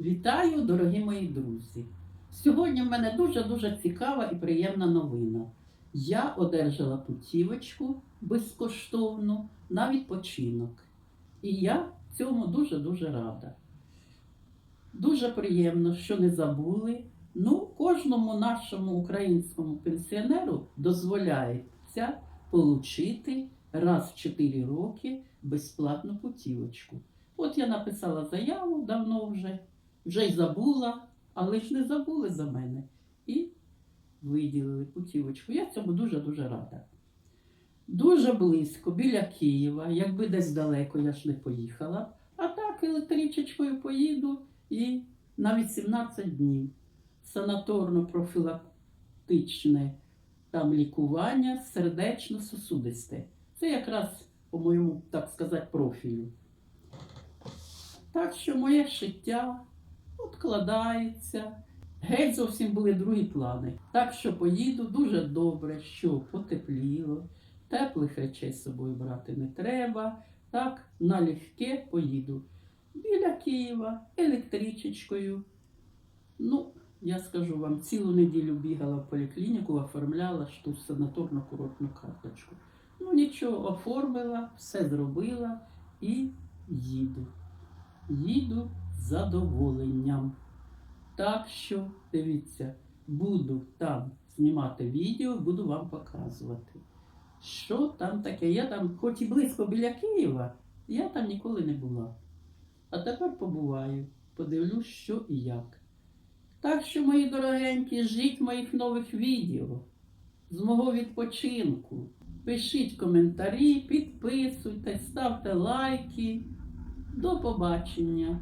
Вітаю, дорогі мої друзі! Сьогодні в мене дуже-дуже цікава і приємна новина. Я одержала путівочку безкоштовну на відпочинок. І я цьому дуже-дуже рада. Дуже приємно, що не забули. Ну, кожному нашому українському пенсіонеру дозволяється отримати раз в 4 роки безплатну путівочку. От я написала заяву давно вже, вже й забула, але ж не забули за мене. І виділили путівочку. Я цьому дуже-дуже рада. Дуже близько, біля Києва, якби десь далеко я ж не поїхала. А так електричечкою поїду і на 18 днів. Санаторно-профілактичне там лікування сердечно-сосудисте. Це якраз по моєму, так сказати, профілю. Так що моє життя відкладається. Геть зовсім були другі плани. Так що поїду дуже добре, що потепліло, теплих речей з собою брати не треба. Так, налегке поїду. Біля Києва, електричечкою. Ну, я скажу вам, цілу неділю бігала в поліклініку, оформляла ж ту санаторно-курортну карточку. Ну нічого, оформила, все зробила і їду. Їду задоволенням. Так що, дивіться, буду там знімати відео, буду вам показувати. Що там таке? Я там, хоч і близько біля Києва, я там ніколи не була. А тепер побуваю, подивлюсь, що і як. Так що, мої дорогенькі, жіть моїх нових відео з мого відпочинку. Пишіть коментарі, підписуйтесь, ставте лайки. До побачення!